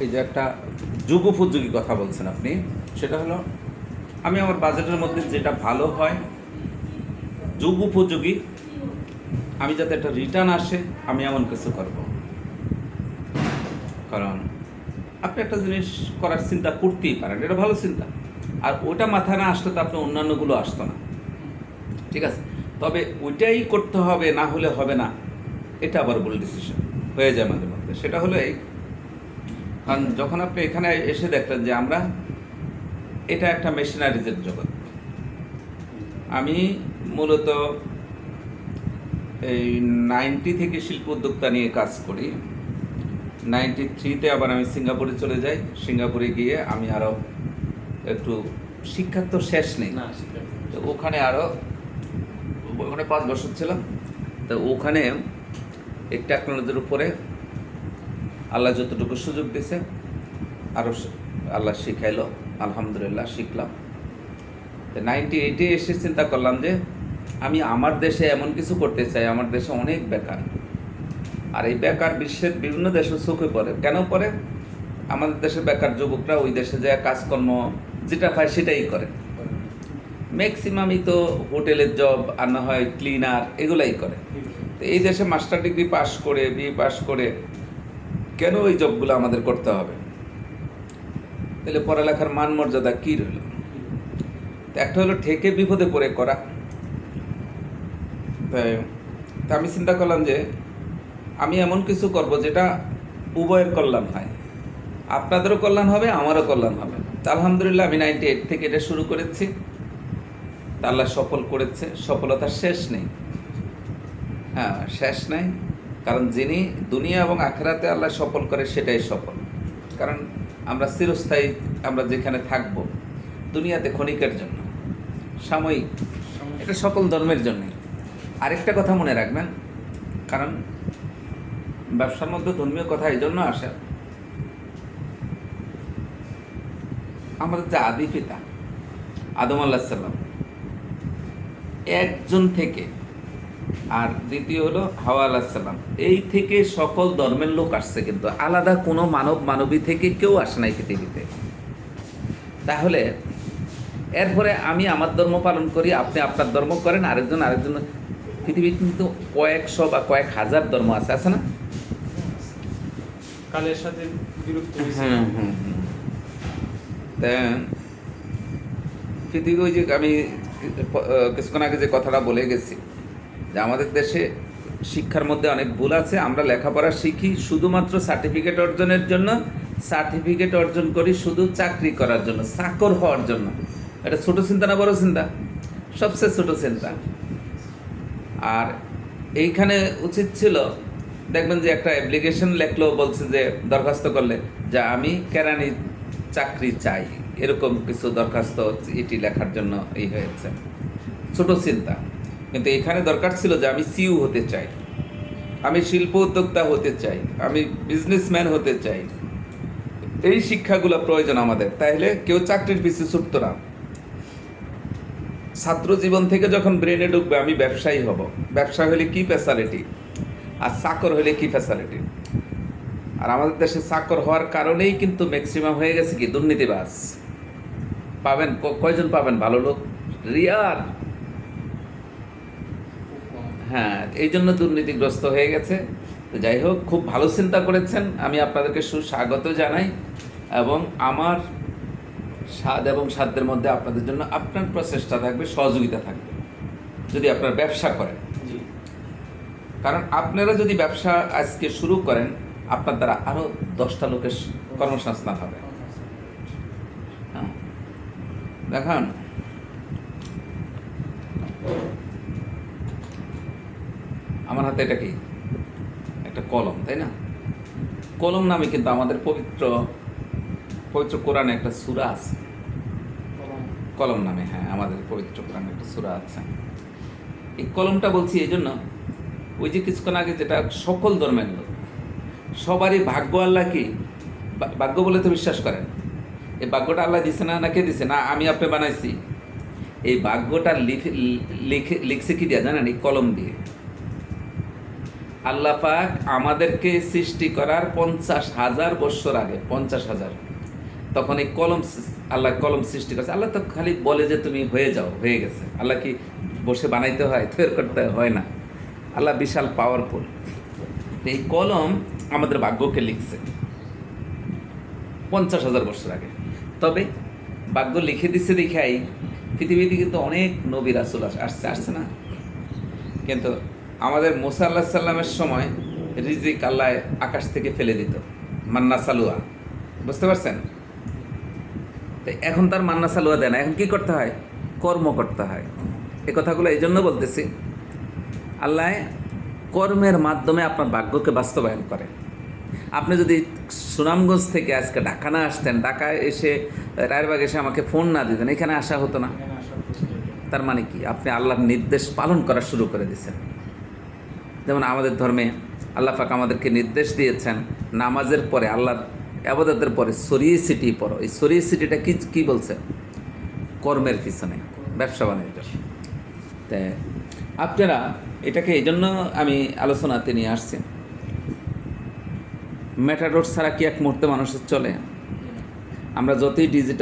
এই যে একটা যুগোপযোগী কথা বলছেন আপনি, সেটা হলো, আমি আমার বাজেটের মধ্যে যেটা ভালো হয় যুগ উপযোগী আমি যাতে একটা রিটার্ন আসে, আমি এমন কিছু করব। কারণ, আপনি একটা জিনিস করার চিন্তা করতেই পারেন, এটা ভালো চিন্তা। আর ওটা মাথায় না আসলে তো আপনি অন্যান্যগুলো আসতো না। ঠিক আছে? তবে ওইটাই করতে হবে, না হলে হবে না, এটা আবার ভুল ডিসিশন হয়ে যায় মাঝে মধ্যে। সেটা হলো এই। কারণ যখন আপনি এখানে এসে দেখলেন যে আমরা এটা একটা মেশিনারিজের জগৎ। আমি মূলত এই নাইনটি থেকে শিল্প উদ্যোক্তা নিয়ে কাজ করি। নাইনটি থ্রিতে আবার আমি সিঙ্গাপুরে চলে যাই। সিঙ্গাপুরে গিয়ে আমি আরও একটু শিক্ষার তো শেষ নেই। তো ওখানে আরও ওখানে পাঁচ বছর ছিলাম। তো ওখানে এই টেকনোলজির উপরে আল্লাহ যতটুকু সুযোগ দিছে আরও আল্লাহ শিখাইলো আলহামদুলিল্লাহ শিখলাম। তো নাইনটি এইটে এসে চিন্তা করলাম যে আমি আমার দেশে এমন কিছু করতে চাই আমার দেশে অনেক বেকার। আর এই বেকার বিশ্বের বিভিন্ন দেশে চোখে পড়ে। কেন পড়ে? আমাদের দেশের বেকার যুবকরা ওই দেশে যায় কাজকর্ম যেটা পায় সেটাই করে। ম্যাক্সিমামই তো হোটেলের জব আর না হয় ক্লিনার এগুলাই করে। তো এই দেশে মাস্টার ডিগ্রি পাস করে বিএ পাস করে, কেন ওই জবগুলো আমাদের করতে হবে? তাহলে পড়ালেখার মান মর্যাদা কী রইল? একটা হলো ঠেকে বিপদে পড়ে করা। তাই, তা আমি চিন্তা করলাম যে আমি এমন কিছু করব যেটা উভয়ের কল্যাণ হয়। আপনাদেরও কল্যাণ হবে, আমারও কল্যাণ হবে। আলহামদুলিল্লাহ আমি নাইনটি এইট থেকে এটা শুরু করেছি। আল্লাহ সফল করেছে, সফলতার শেষ নেই। হ্যাঁ শেষ নাই। কারণ যিনি দুনিয়া এবং আখেরাতে আল্লাহ সফল করে, সেটাই সফল। কারণ আমরা চিরস্থায়ী, আমরা যেখানে থাকব, দুনিয়াতে ক্ষণিকের জন্য। সাময়িক, এটা সকল ধর্মের জন্যই। আরেকটা কথা মনে রাখবেন, কারণ ব্যবসার মধ্যে ধর্মীয় কথা এই জন্য আসে। আমাদের যে আদি পিতা, আদম আল্লাহ সাল্লাম একজন থেকে আর দ্বিতীয় হলো হাওয়া আলাহিসাল্লাম এই থেকে সকল ধর্মের লোক আসছে কিন্তু আলাদা কোনো মানব মানবী থেকে কেউ আসে নাই পৃথিবীতে। তাহলে এরপরে আমি আমার ধর্ম পালন করি আপনি আপনার ধর্ম করেন আরেকজন আরেকজন পৃথিবীতে কিন্তু কয়েকশো বা কয়েক হাজার ধর্ম আছে আছে না? কালের সাথে হুম হুম হুম পৃথিবী ওই যে আমি কিছুক্ষণ আগে যে কথাটা বলে গেছি যে আমাদের দেশে শিক্ষার মধ্যে অনেক ভুল আছে, আমরা লেখাপড়া শিখি শুধুমাত্র সার্টিফিকেট অর্জনের জন্য সার্টিফিকেট অর্জন করি শুধু চাকরি করার জন্য, চাকর হওয়ার জন্য। এটা ছোটো চিন্তা না বড় চিন্তা? সবচেয়ে ছোটো চিন্তা। আর এইখানে উচিত ছিল, দেখবেন যে একটা অ্যাপ্লিকেশন লেখলো বলছে যে দরখাস্ত করলে, যে আমি কেরানি চাকরি চাই। এরকম কিছু দরখাস্ত এটি লেখার জন্য এই হয়েছে। ছোট চিন্তা। কিন্তু এখানে দরকার ছিল যে আমি সিইউ হতে চাই। আমি শিল্প উদ্যোক্তা হতে চাই। আমি বিজনেসম্যান হতে চাই। এই শিক্ষাগুলো প্রয়োজন আমাদের। তাইলে কেউ চাকরির পিছিয়ে ছুটত না। ছাত্র জীবন থেকে যখন ব্রেনে ঢুকবে, আমি ব্যবসায়ী হব। ব্যবসা হলে কি ফ্যাসালিটি আর চাকর হলে কি ফ্যাসালিটি আর আমাদের দেশে চাকর হওয়ার কারণেই কিন্তু ম্যাক্সিমাম হয়ে গেছে কি? দুর্নীতিবাজ। পাবেন? কয়জন পাবেন? ভালো লোক? রিয়ার হ্যাঁ এই জন্য দুর্নীতিগ্রস্ত হয়ে গেছে। তো যাই হোক খুব ভালো চিন্তা করেছেন। আমি আপনাদেরকে সুস্বাগত জানাই এবং আমার স্বাদ এবং সাধ্যের মধ্যে আপনাদের জন্য আপনার প্রচেষ্টা থাকবে সহযোগিতা থাকবে যদি আপনার ব্যবসা করেন। কারণ আপনারা যদি ব্যবসা আজকে শুরু করেন আপনার দ্বারা আরও দশটা লোকের কর্মসংস্থান হবে। হ্যাঁ। দেখান। আমার হাতে এটা কি? একটা কলম তাই না? কলম নামে কিন্তু আমাদের পবিত্র পবিত্র কোরআনে একটা সুরা আছে। কলম। নামে হ্যাঁ আমাদের পবিত্র কোরআনে একটা সুরা আছে। এই কলমটা বলছি এই জন্য ওই যে কিছুক্ষণ আগে যেটা সকল ধর্মের লোক সবারই ভাগ্য আল্লাহ কি? ভাগ্য বলে তো বিশ্বাস করেন। এই ভাগ্যটা আল্লাহ দিছে না না কে দিছে? না আমি আপনি বানাইছি। এই ভাগ্যটা লিখে লিখে লিখছে কি দিয়া জানেন? এই কলম দিয়ে। আল্লাহ পাক আমাদেরকে সৃষ্টি করার পঞ্চাশ হাজার বৎসর আগে, পঞ্চাশ হাজার। তখন এই কলম আল্লাহ কলম সৃষ্টি করছে। আল্লাহ তো খালি বলে যে তুমি হয়ে যাও, হয়ে গেছে। আল্লাহ কি বসে বানাইতে হয়, তৈরি করতে হয় না। আল্লাহ বিশাল পাওয়ারফুল এই কলম আমাদের ভাগ্যকে লিখছে। পঞ্চাশ হাজার বছর আগে। তবে ভাগ্য লিখে দিচ্ছে দেখাই, পৃথিবীতে কিন্তু অনেক নবী রাসুল আস- আসছে আসছে না? কিন্তু আমাদের মোসা আল্লাহ সাল্লামের সময় রিজিক আল্লাহ আকাশ থেকে ফেলে দিত মান্না সালুয়া। বুঝতে পারছেন? তো এখন তার মান্না সালুয়া দেয় না। এখন কি করতে হয়? কর্ম করতে হয়। এ কথাগুলো এই জন্য বলতেছি আল্লাহ কর্মের মাধ্যমে আপনার ভাগ্যকে বাস্তবায়ন করে। আপনি যদি সুনামগঞ্জ থেকে আজকে ঢাকা না আসতেন ঢাকায় এসে রায়েরবাগ এসে আমাকে ফোন না দিতেন এখানে আসা হতো না। তার মানে কি? আপনি আল্লাহর নির্দেশ পালন করা শুরু করে দিয়েছেন। যেমন আমাদের ধর্মে আল্লাহ পাক আমাদেরকে নির্দেশ দিয়েছেন, নামাজের পরে, আল্লাহর আবাদতের পরে সরিয়ে সিটি পড়ো। এই সরিয়ে সিটিটা কি কি বলছে? কর্মের পিছনে, ব্যবসা বাণিজ্য। তাই আপনারা এটাকে এই জন্য আমি আলোচনাতে নিয়ে আসছি। মেটাডোর ছাড়া কি এক মুহূর্তে মানুষের চলে? আমরা যতই ডিজিটাল